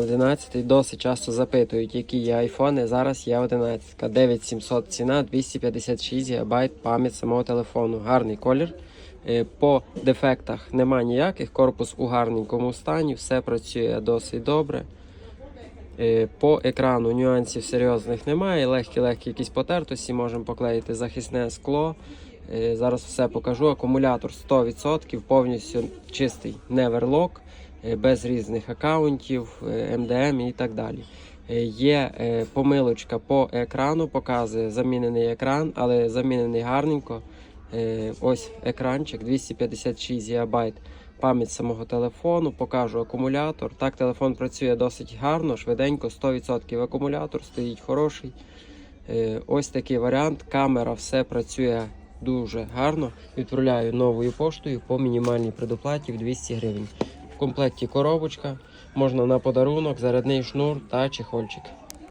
11 досить часто запитують, які є айфони. Зараз є 11. 9700 ціна, 256 ГБ пам'ять самого телефону. Гарний колір. Е, По дефектах нема ніяких. Корпус у гарненькому стані, все працює досить добре. Е, По екрану нюансів серйозних немає. Легкі-легкі якісь потертості, можемо поклеїти захисне скло. Е, Зараз все покажу. Акумулятор 100%, повністю чистий неверлок, е, без різних аккаунтів, е, MDM і так далі. Е, Є е, помилочка по екрану, показує замінений екран, але замінений гарненько. Е, Ось екранчик 256 ГБ пам'ять самого телефону, покажу акумулятор. Так, телефон працює досить гарно, швиденько, 100% акумулятор стоїть хороший. Е, Ось такий варіант. Камера все працює дуже гарно. Відправляю новою поштою по мінімальній предоплаті в 200 гривень. В комплекті коробочка, можна на подарунок, зарядний шнур та чехольчик.